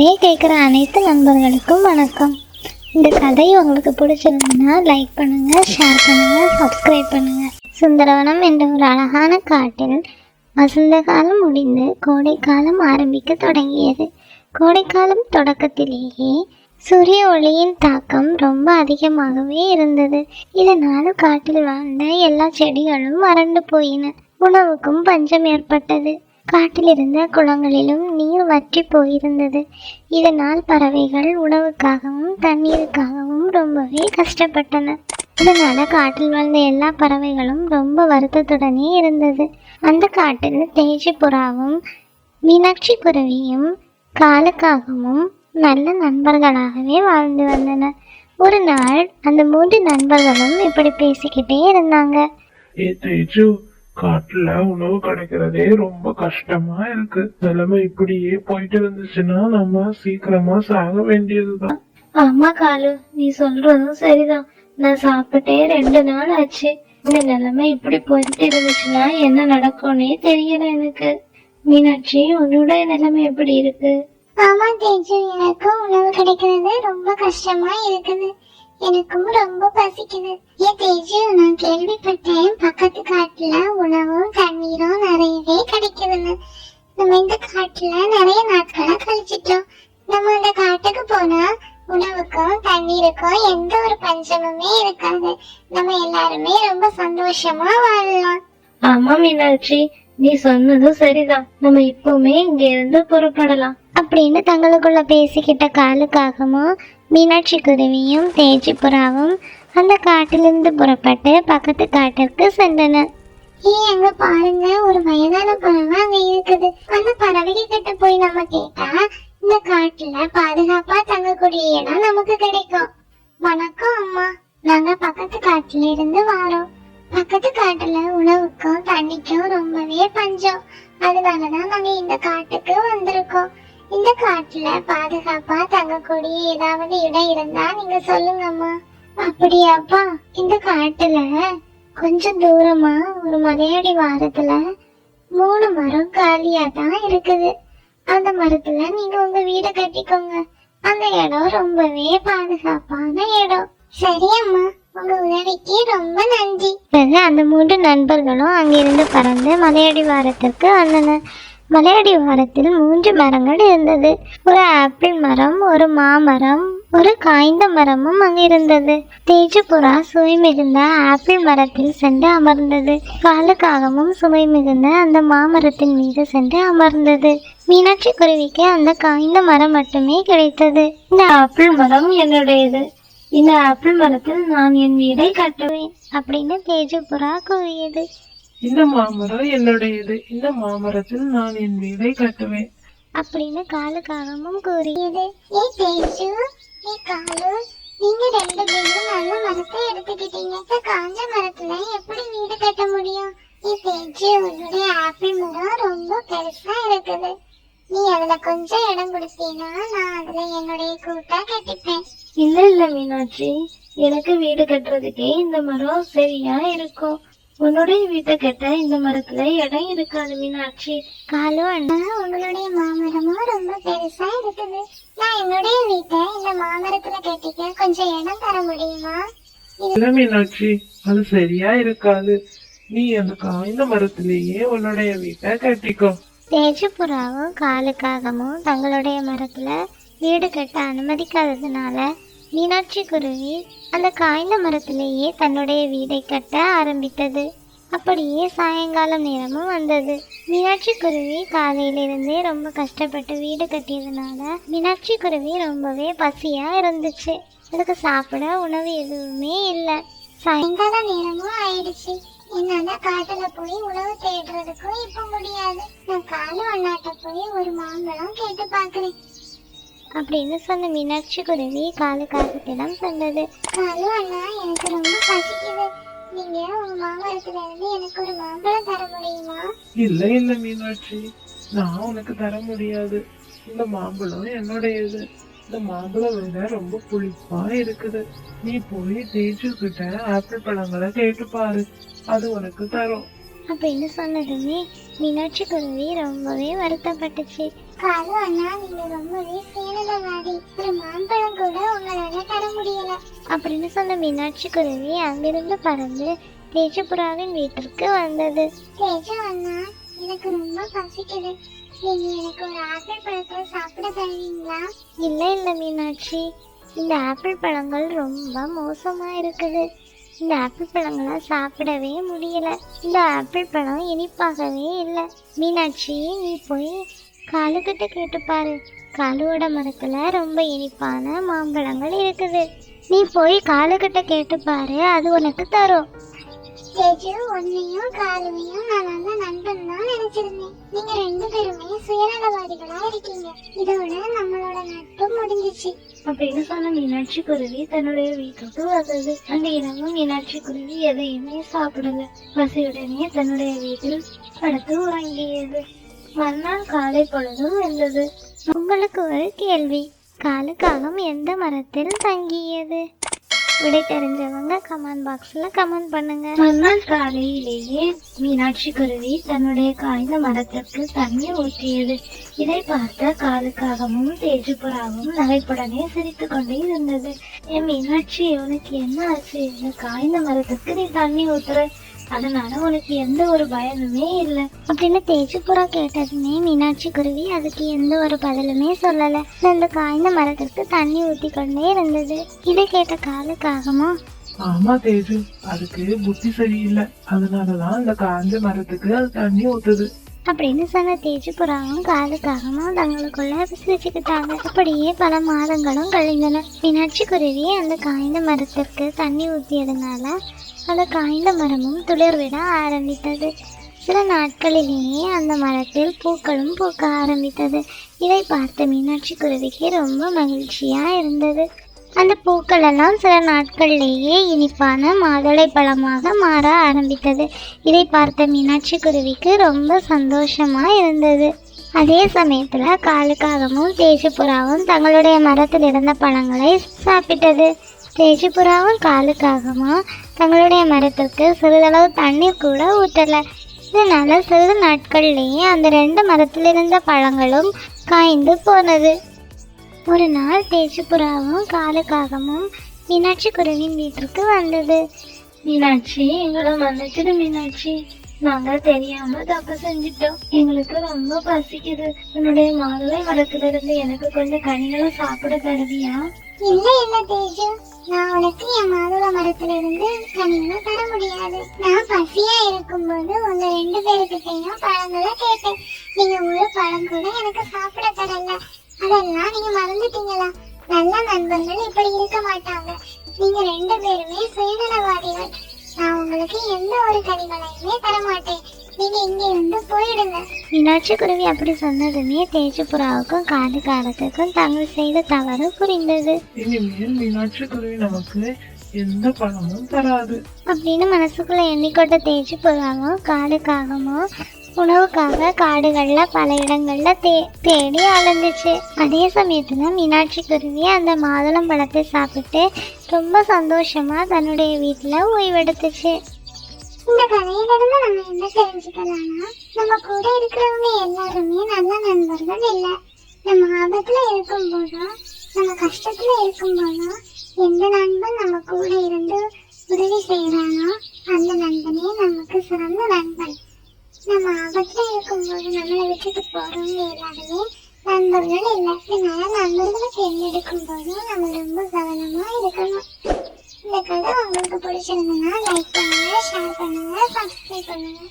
கதையை கேட்குற அனைத்து நண்பர்களுக்கும் வணக்கம். இந்த கதை உங்களுக்கு பிடிச்சிருந்ததுன்னா லைக் பண்ணுங்க ஷேர் பண்ணுங்க சப்ஸ்கிரைப் பண்ணுங்க. சுந்தரவனம் என்ற ஒரு அழகான காட்டில் வசந்த காலம் முடிந்து கோடைக்காலம் ஆரம்பிக்க தொடங்கியது. கோடைக்காலம் தொடக்கத்திலேயே சூரிய ஒளியின் தாக்கம் ரொம்ப அதிகமாகவே இருந்தது. இதனால் காட்டில் வாழ்ந்த எல்லா செடிகளும் வறண்டு போயின. உணவுக்கும் பஞ்சம் ஏற்பட்டது. காட்டிலிருந்த குளங்களிலும் நீர் வற்றி போயிருந்தது. இதனால் பறவைகள் உணவுக்காகவும் தண்ணீருக்காகவும் ரொம்பவே கஷ்டப்பட்டன. இதனால காட்டில் வாழ்ந்த எல்லா பறவைகளும் ரொம்ப வருத்தத்துடனே இருந்தது. அந்த காட்டில் தேஜி புறாவும் மீனாட்சி குருவியும் காலுக்காகவும் நல்ல நண்பர்களாகவே வாழ்ந்து வந்தன. ஒரு நாள் அந்த மூன்று நண்பர்களும் இப்படி பேசிக்கிட்டே இருந்தாங்க. ஏ தேஜு காட்டுல உணவு கிடைக்கிறதே ரொம்ப கஷ்டமா இருக்கு. நிலைமை இப்படியே போயிட்டு இருந்துச்சுன்னா நம்ம சீக்கிரமா சாக வேண்டியதுதான். ஆமா காலு நீ சொல்றதும் சரிதான். நான் சாப்பிட்டே ரெண்டு நாள் ஆச்சு. இந்த நிலைமை இப்படி போயிட்டு இருந்துச்சுன்னா என்ன நடக்கும்னே தெரியல எனக்கு. மீனாட்சி உன்னோட நிலைமை எப்படி இருக்கு? ஆமா தேஜு எனக்கு உணவு கிடைக்கிறது ரொம்ப கஷ்டமா இருக்குது. எனக்கும் ரொம்ப பசிக்குது. ஏ தேஜு நான் கேள்விப்பட்டேன். பக்கத்து காட்டுல உணவும் தண்ணீரும் நிறையவே கிடைக்குதுன்னு. நம்ம இந்த காட்டுல நிறைய நாட்களா கழிச்சிட்டோம். நம்ம அந்த காட்டுக்கு போனா உணவுக்கும் தண்ணீருக்கும் எந்த ஒரு பஞ்சமுமே இருக்காது. நம்ம எல்லாருமே ரொம்ப சந்தோஷமா வாழலாம். ஆமா மீனாட்சி. நீ சொன்னதும் சரிதான். நம்ம இப்பவுமே இங்க இருந்து புறப்படலாம். அப்படின்னு தங்களுக்குள்ள பேசிக்கிட்ட காலுக்காகவும் மீனாட்சி குருவியும் தேஜி புறாவும் அந்த காட்டிலிருந்து புறப்பட்டு பக்கத்து காட்டிற்கு சென்றன ஏய் அங்க பாருங்க ஒரு வயதான பறவை அங்க இருக்குது. அந்த பறவை கிட்ட போய் நம்ம கேட்டா இந்த காட்டுல பாதுகாப்பா தங்கக்கூடிய இடம் நமக்கு கிடைக்கும். வணக்கம் அம்மா. நாங்க பக்கத்து காட்டுல இருந்து வாரோம். பக்கத்து காட்டுல உணவுக்கும் தண்ணிக்கும் ரொம்பவே பஞ்சம். அதனாலதான் நாங்க இந்த காட்டுக்கு வந்திருக்கோம். இந்த காட்டுல பாதுகாப்பா தங்கக்கூடிய ஏதாவது இடம் இருந்தா நீங்க சொல்லுங்கம்மா. அப்படியாப்பா இந்த காட்டுல கொஞ்சம் தூரமா ஒரு மலையடி வாரத்துல மூணு மரம் காலியா தான் இருக்குது. அந்த மரத்துல நீங்க உங்க வீடு கட்டிக்கோங்க. அந்த இடம் ரொம்பவே பாதுகாப்பான இடம். சரியம்மா உங்க உதவிக்கு ரொம்ப நன்றி. பிறகு அந்த மூன்று நண்பர்களும் அங்கிருந்து பறந்து மலையடிவாரத்திற்கு வந்தனர் மலையடி வாரத்தில் மூன்று மரங்கள் இருந்தது. ஒரு ஆப்பிள் மரம் ஒரு மாமரம் ஒரு காய்ந்த மரமும் அங்கிருந்தது தேஜபுரா சுவை மிகுந்த ஆப்பிள் மரத்தில் சென்று அமர்ந்தது. காலுக்காகவும் சுவை மிகுந்த அந்த மாமரத்தின் மீது சென்று அமர்ந்தது. மீனாட்சி குருவிக்கு அந்த காய்ந்த மரம் மட்டுமே கிடைத்தது. இந்த ஆப்பிள் மரம் என்னுடையது. இந்த ஆப்பிள் மரத்தில் நான் என் வீடை கட்டுவேன் அப்படின்னு தேஜபுரா கூறியது. இந்த மாமரம் என்னுடையது. இந்த மாமரத்தில் நான் என் வீடை கட்டுவேன். அப்படின்னு காலுக்காகவும் கூறியது. ஏ தேஜு ஏ காலு நீங்க ரெண்டு பேரும் நல்ல மரத்தை எடுத்துக்கிட்டீங்க. இந்த காஞ்ச மரத்துல எப்படி வீடு கட்ட முடியும்? ஏ தேஜு உன்னுடைய ஆப்பிள் மரம் ரொம்ப பெருசா இருக்குது. நீ அதுல கொஞ்சம் இடம் கொடுத்தீங்கன்னா நான் அதுல என்னுடைய கூட்டா கட்டிப்பேன். இல்ல இல்ல மீனாட்சி. எனக்கு வீடு கட்டுறதுக்கே இந்த மரம் சரியா இருக்கும். உன்னுடைய வீட்டை கட்ட இந்த மரத்துல இடம் இருக்காது மீனாட்சி. காலு அண்ணா உங்களுடைய மாமரமும் ரொம்ப பெருசா இருக்குது. நான் என்னுடைய வீட்டை இந்த மாமரத்துல கட்டிக்க கொஞ்சம் இடம் தர முடியுமா? இல்ல மீனாட்சி அது சரியா இருக்காது. நீ அந்த காய்ந்த மரத்திலேயே உன்னுடைய வீட்டை கட்டிக்கோ. தேஜபுறாவும் காலுக்காகவும் தங்களுடைய மரத்துல வீடு கட்ட அனுமதிக்காததுனால மீனாட்சி குருவி அந்த காய்ந்த மரத்திலேயே தன்னுடைய வீடை கட்ட ஆரம்பித்தது. அப்படியே சாயங்காலம் நேரமும் வந்தது. மீனாட்சி குருவி காலையிலிருந்தே ரொம்ப கஷ்டப்பட்டு வீடு கட்டியதுனால மீனாட்சி குருவி ரொம்பவே பசியா இருந்துச்சு. அதுக்கு சாப்பிட உணவு எதுவுமே இல்லை. சாயங்கால நேரமும் ஆயிடுச்சு. என்னால காட்டுல போய் உணவு தேடுறதுக்கும் இப்ப முடியாது. நான் காலு அண்ணாட்ட போய் ஒரு மாம்பழம் கேட்டு பாக்குறேன். அப்படின்னு சொன்ன மீனாட்சி குருவி காலுக்காகத்திடம் சொன்னது. காலு அண்ணா எனக்கு ரொம்ப பசிக்குது. நீங்க உங்க மாமரத்துல இருந்து எனக்கு ஒரு மாம்பழம் தர முடியுமா? இல்ல இல்ல மீனாட்சி. நான் உனக்கு தர முடியாது. இந்த மாம்பழம் என்னுடையது. இந்த மாம்பழம் விட ரொம்ப புளிப்பா இருக்குது. நீ போய் தேஜு கிட்ட ஆப்பிள் பழங்களை கேட்டு பாரு. அது உனக்கு தரும். அப்படின்னு சொன்னதுமே மீனாட்சி குருவி ரொம்பவே வருத்தப்பட்டுச்சு. காலு அண்ணா நீங்க ரொம்பவே சுயநலவாதி ஒரு மாம்பழம் கூட உங்களால தர முடியல. அப்படின்னு சொன்ன மீனாட்சி குருவி அங்கிருந்து பறந்து தேஜபுராவின் வீட்டிற்கு வந்தது. தேஜு அண்ணா எனக்கு ரொம்ப பசிக்குது. நீங்க எனக்கு ஒரு ஆப்பிள் பழத்தை சாப்பிட தருவீங்களா? இல்லை இல்லை மீனாட்சி. இந்த ஆப்பிள் பழங்கள் ரொம்ப மோசமா இருக்குது. இந்த ஆப்பிள் பழங்களை சாப்பிடவே முடியல. இந்த ஆப்பிள் பழம் இனிப்பாகவே இல்லை. மீனாட்சி நீ போய் காலுக்கிட்ட கேட்டு பாரு காலுவோட மரத்துல ரொம்ப இனிப்பான மாம்பழங்கள் இருக்குது. நீ போய் காலுக்கிட்ட கேட்டு பாரு அது உனக்கு தரும். தேஜு உன்னையும் காலுவையும் நான் நல்ல நண்பன் தான் நினைச்சிருந்தேன். நீங்க ரெண்டு பேருமே சுயநலவாதிகளா இருக்கீங்க. இதோட நம்மளோட நட்பு முடிஞ்சிச்சு. அப்படின்னு சொன்ன மீனாட்சி குருவி தன்னுடைய வீட்டுக்கு வந்தது. அந்த இரவும் மீனாட்சி குருவி எதையுமே சாப்பிடல. பசியுடனே தன்னுடைய வீட்டில் படுத்து உறங்கியது. மறுநாள் காலை பொழுதும் வந்தது உங்களுக்கு ஒரு கேள்வி. காலுக்காகம் எந்த மரத்தில் தங்கியது? விடை தெரிஞ்சவங்க கமெண்ட் பாக்ஸ்ல கமெண்ட் பண்ணுங்க. மறுநாள் காலையிலேயே மீனாட்சி குருவி தன்னுடைய காய்ந்த மரத்திற்கு தண்ணி ஊற்றியது. இதை பார்த்த காலுக்காகவும் தேஜுபுறாவும் நகைப்புடனே சிரித்து கொண்டே இருந்தது. என் மீனாட்சி உனக்கு என்ன ஆச்சு? இந்த காய்ந்த மரத்துக்கு நீ தண்ணி ஊத்துற. அதனால உனக்கு எந்த ஒரு பயனுமே இல்லை. அப்படின்னு தேஜுபுறா கேட்டதுமே மீனாட்சி குருவி அதுக்கு எந்த ஒரு பதிலுமே சொல்லல. அந்த காய்ந்த மரத்திற்கு தண்ணி ஊத்தி கொண்டே இருந்தது. இதை கேட்ட காலுக்காகமா? ஆமா தேஜு அதுக்கு புத்தி சரியில்லை. அதனாலதான் அந்த காஞ்ச மரத்துக்கு அது தண்ணி ஊத்துது. அப்படின்னு சொன்ன தேஜுபுறாவும் காலுக்காகவும் தங்களுக்குள்ள விசிரிச்சுக்கிட்டாங்க அப்படியே பல மாதங்களும் கழிந்தன. மீனாட்சி குருவி அந்த காய்ந்த மரத்திற்கு தண்ணி ஊற்றியதுனால அந்த காய்ந்த மரமும் துளிர்விட ஆரம்பித்தது. சில நாட்களிலேயே அந்த மரத்தில் பூக்களும் பூக்க ஆரம்பித்தது. இதை பார்த்த மீனாட்சி குருவிக்கு ரொம்ப மகிழ்ச்சியா இருந்தது. அந்த பூக்கள் எல்லாம் சில நாட்களிலேயே இனிப்பான மாதுளை பழமாக மாற ஆரம்பித்தது. இதை பார்த்த மீனாட்சி குருவிக்கு ரொம்ப சந்தோஷமா இருந்தது. அதே சமயத்துல காலுக்காகவும் தேஜுபுறாவும் தங்களுடைய மரத்தில் இருந்த பழங்களை சாப்பிட்டது. தேஜுபுறாவும் காலுக்காகவும் தங்களுடைய மரத்திற்கு சிறிதளவு தண்ணீர் கூட ஊற்றலை. இதனால சிறிது நாட்கள்லேயே அந்த ரெண்டு மரத்தில் இருந்த பழங்களும் காய்ந்து போனது. ஒரு நாள் தேஜுபுறாவும் காலுக்காகவும் மீனாட்சி குருவின் வீட்டிற்கு வந்தது. மீனாட்சி எங்களை மன்னிச்சிடு மீனாட்சி. நாங்க தெரியாம தப்பு செஞ்சிட்டோம். எங்களுக்கு ரொம்ப பசிக்குது. உன்னுடைய மாதுளை மரத்துல இருந்து எனக்கு கொஞ்சம் கனிகளை சாப்பிட தருவியா? இல்ல இல்ல தேஜு. நான் உனக்கு என் மாதுளை மரத்துல இருந்து கனிகளை தர முடியாது. நான் பசியா இருக்கும்போது உங்க ரெண்டு பேருக்கிட்டையும் பழங்களை கேட்டேன். நீங்க ஒரு பழம் கூட எனக்கு சாப்பிட தரல. அதெல்லாம் நீங்க மறந்துட்டீங்களா? நல்ல நண்பர்கள் இப்படி இருக்க மாட்டாங்க. நீங்க ரெண்டு பேருமே சுயநலவாதிகள். நான் உங்களுக்கு எந்த ஒரு கனிகளையுமே தர மாட்டேன் நீங்க இங்க இருந்து போயிடுங்க. மீனாட்சி குருவி அப்படி சொன்னதுமே தேஜுபுறாவுக்கும் காது காலத்துக்கும் தாங்கள் செய்த தவறு புரிந்தது. இனிமேல் மீனாட்சி குருவி நமக்கு எந்த பணமும் தராது. அப்படின்னு மனசுக்குள்ள எண்ணிக்கொண்ட தேஜுபுறாவும் காடுக்காகவும் உணவுக்காக காடுகள்ல பல இடங்கள்ல தே தேடி அலைஞ்சிச்சு. அதே சமயத்துல மீனாட்சி குருவி அந்த மாதுளம் பழத்தை சாப்பிட்டு ரொம்ப சந்தோஷமா தன்னுடைய வீட்டுல ஓய்வெடுத்துச்சு. இந்த கதையிலிருந்து நம்ம என்ன தெரிஞ்சுக்கலாம்னா நம்ம கூட இருக்கிறவங்க எல்லாருமே நல்ல நண்பர்கள் இல்லை. நம்ம ஆபத்துல இருக்கும் போதும் நம்ம கஷ்டத்துல இருக்கும் போதும் எந்த நண்பன் நம்ம கூட இருந்து உதவி செய்யறானோ அந்த நண்பனே நமக்கு சிறந்த நண்பன் நம்ம ஆபத்துல ஒரு நம்மளை விட்டுட்டு போகிறவங்க எல்லாருமே நண்பர்கள் இல்லை இதனால நண்பர்களை தேர்ந்தெடுக்கும் போது நம்ம ரொம்ப கவனமாக இருக்கணும் இந்த கதை உங்களுக்கு பிடிச்சிருந்ததுன்னா லைக் பண்ணுங்க ஷேர் பண்ணுங்க சப்ஸ்கிரைப் பண்ணுங்க